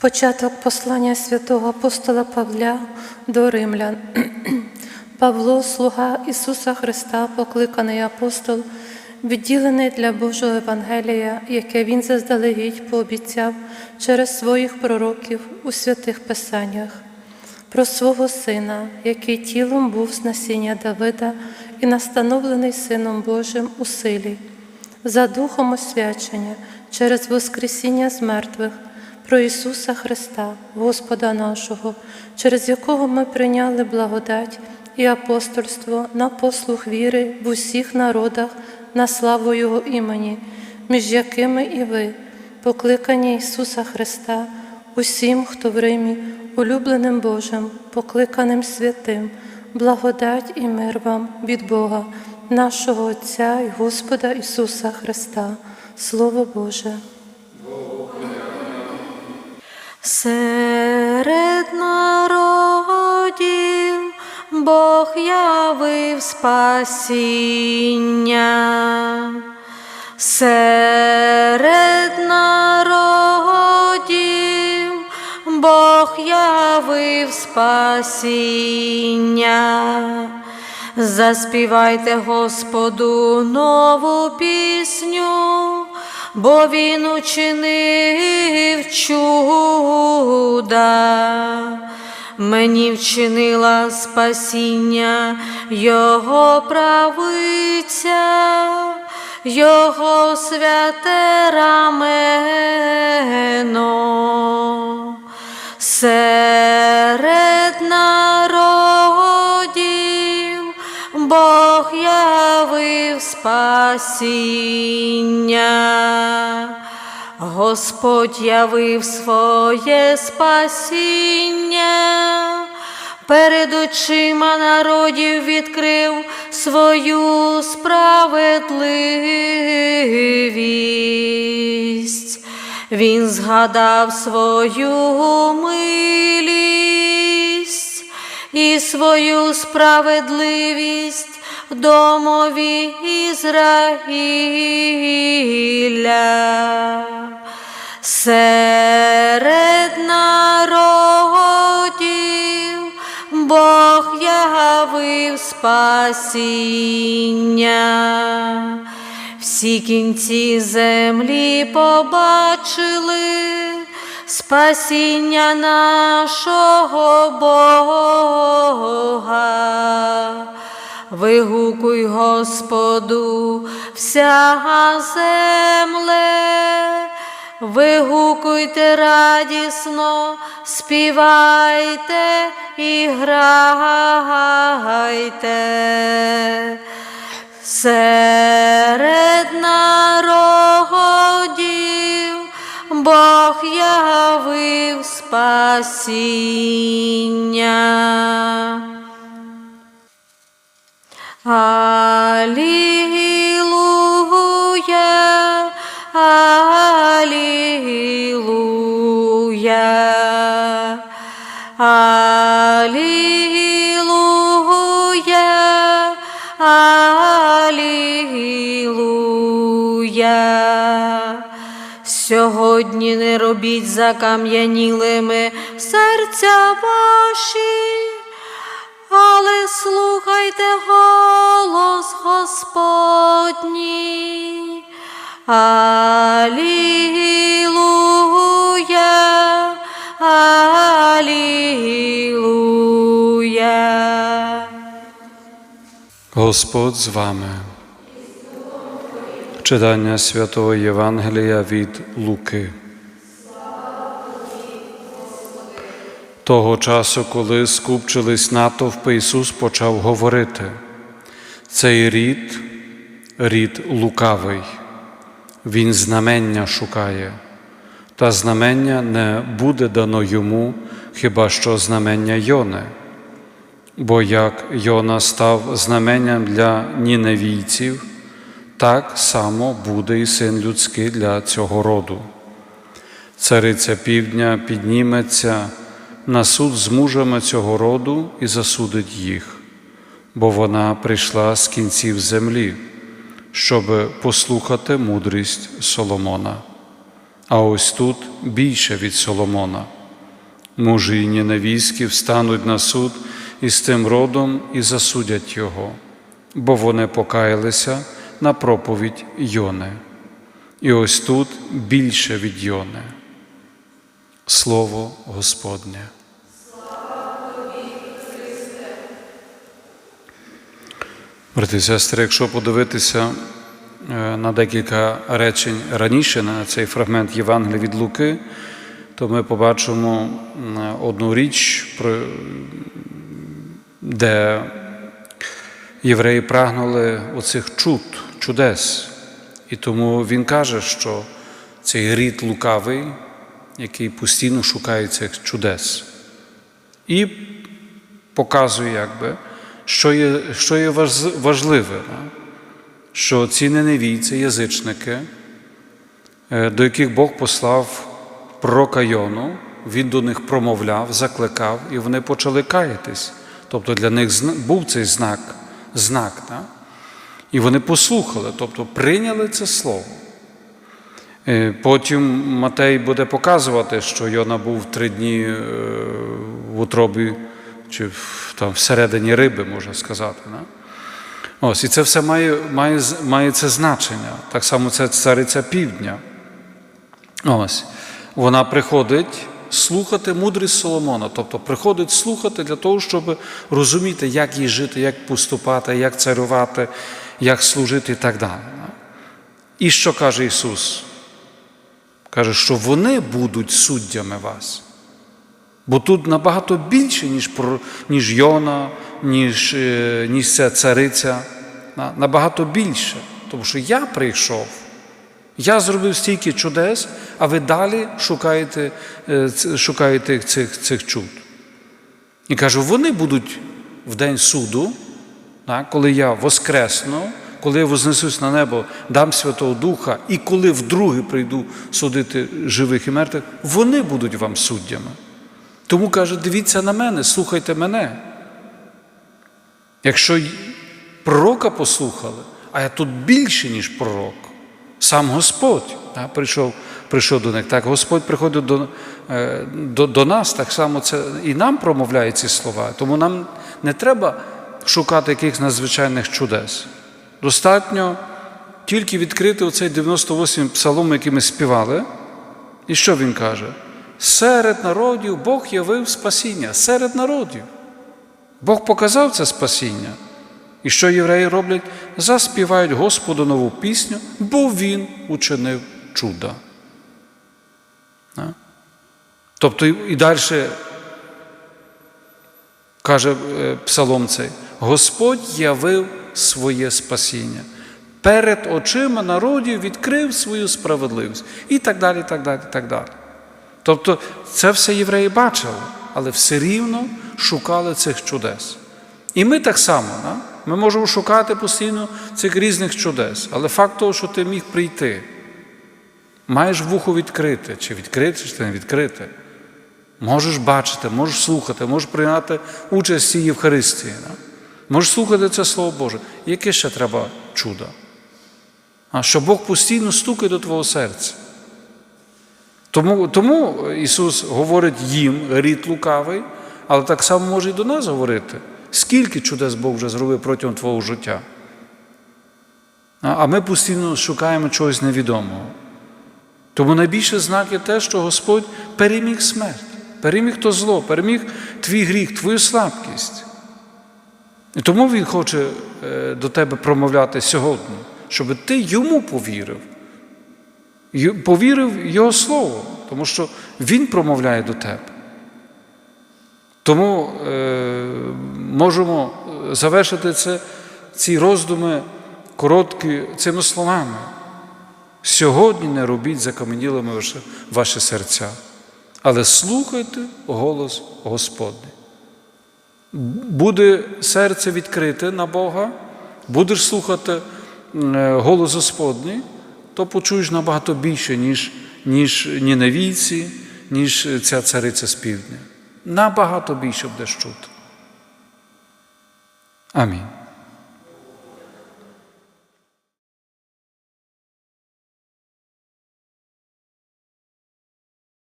Початок послання святого апостола Павля до римлян. Павло, слуга Ісуса Христа, покликаний апостол, відділений для Божого Євангелія, яке Він заздалегідь пообіцяв через своїх пророків у святих Писаннях, про свого Сина, який тілом був з насіння Давида і настановлений Сином Божим у силі, за духом освячення через Воскресіння з мертвих про Ісуса Христа, Господа нашого, через якого ми прийняли благодать і апостольство на послух віри в усіх народах на славу Його імені, між якими і ви, покликані Ісуса Христа, усім, хто в Римі, улюбленим Божим, покликаним святим, благодать і мир вам від Бога, нашого Отця і Господа Ісуса Христа. Слово Боже. Серед народів Бог явив спасіння. Серед народів Бог явив спасіння. Заспівайте Господу нову пісню, бо Він учинив чуда. Мені вчинила спасіння Його правиця, Його святе рамено. Серед народів Бог явив спасіння. Господь явив своє спасіння, перед очима народів відкрив свою справедливість. Він згадав свою милість і свою справедливість домові Ізраїля. Серед народів Бог явив спасіння. Всі кінці землі побачили спасіння нашого Бога. Вигукуй Господу, вся земле, вигукуйте радісно, співайте і грайте. Серед народів Бог явив спасіння. Алілуя, Алілуя, Алілуя, Алілуя. Сьогодні не робіть закам'янілими серця ваші, але слухайте голос Господній. Алілуя, Алілуя. Господь з вами. Читання святого Євангелія від Луки. Того часу, коли скупчились натовпи, Ісус почав говорити. Цей рід рід лукавий, Він знамення шукає, та знамення не буде дано йому, хіба що знамення Йони. Бо як Йона став знаменням для ніневійців, так само буде і син людський для цього роду. Цариця півдня підніметься на суд з мужами цього роду і засудить їх, бо вона прийшла з кінців землі, щоб послухати мудрість Соломона. а ось тут більше від Соломона. Мужі і ненавістки встануть на суд із тим родом і засудять його, бо вони покаялися на проповідь Йони. І ось тут більше від Йони. Слово Господнє. Брати і сестри, якщо подивитися е, на декілька речень раніше на цей фрагмент Євангелія від Луки, то ми побачимо одну річ, де євреї прагнули оцих чуд, чудес. І тому він каже, що цей рід лукавий, який постійно шукає цих чудес. І показує, якби, що є, що є важливе, що ці неневійці, язичники, е, до яких Бог послав пророка Йону, він до них промовляв, закликав, і вони почали каятись. Тобто для них був цей знак, знак. Да? І вони послухали, тобто прийняли це слово. Е, Потім Матей буде показувати, що Йона був три дні е, в утробі чи там, всередині риби, можна сказати. Да? Ось, і це все має, має, має це значення. Так само це цариця півдня. Ось. Вона приходить слухати мудрість Соломона, тобто приходить слухати для того, щоб розуміти, як їй жити, як поступати, як царювати, як служити і так далі. І що каже Ісус? Каже, що вони будуть суддями вас. Бо тут набагато більше, ніж, про- ніж Йона, ніж, е, ніж ця цариця. Набагато більше. Тому що я прийшов, я зробив стільки чудес, а ви далі шукаєте, е, шукаєте цих, цих чуд. І кажу, вони будуть в день суду, коли я воскресну, коли я вознесусь на небо, дам Святого Духа, і коли вдруге прийду судити живих і мертвих, вони будуть вам суддями. Тому каже, дивіться на мене, слухайте мене. Якщо пророка послухали, а я тут більше, ніж пророк, сам Господь так, прийшов, прийшов до них. Так, Господь приходить до, е, до, до нас, так само це і нам промовляє ці слова. Тому нам не треба шукати якихось надзвичайних чудес. Достатньо тільки відкрити оцей 98 псалом, який ми співали. І що він каже? Серед народів Бог явив спасіння. Серед народів. Бог показав це спасіння. І що євреї роблять? Заспівають Господу нову пісню, бо Він учинив чуда. А? Тобто і і далі каже е, псалом цей, Господь явив своє спасіння. Перед очима народів відкрив свою справедливість. І так далі, і так далі, і так далі. Тобто це все євреї бачили, але все рівно шукали цих чудес. І ми так само, да? ми можемо шукати постійно цих різних чудес, але факт того, що ти міг прийти, маєш вухо відкрите, чи відкрите, чи не відкрите. Можеш бачити, можеш слухати, можеш прийняти участь в цій Євхаристії. Да? Можеш слухати це Слово Боже. Яке ще треба чудо? А що Бог постійно стукає до твого серця. Тому, тому Ісус говорить їм, рід лукавий, але так само може і до нас говорити. Скільки чудес Бог вже зробив протягом твого життя? А ми постійно шукаємо чогось невідомого. Тому найбільше знак є те, що Господь переміг смерть, переміг то зло, переміг твій гріх, твою слабкість. І тому Він хоче е, до тебе промовляти сьогодні, щоб ти йому повірив. Повірив Його Слово, тому що Він промовляє до тебе. Тому е, можемо завершити це, ці роздуми короткі цими словами. Сьогодні не робіть закам'янілими ваші, ваші серця, але слухайте голос Господній. Буде серце відкрите на Бога, будеш слухати е, голос Господній, то почуєш набагато більше, ніж, ніж ніневійці, ніж ця цариця з півдня. Набагато більше будеш чути. Амінь.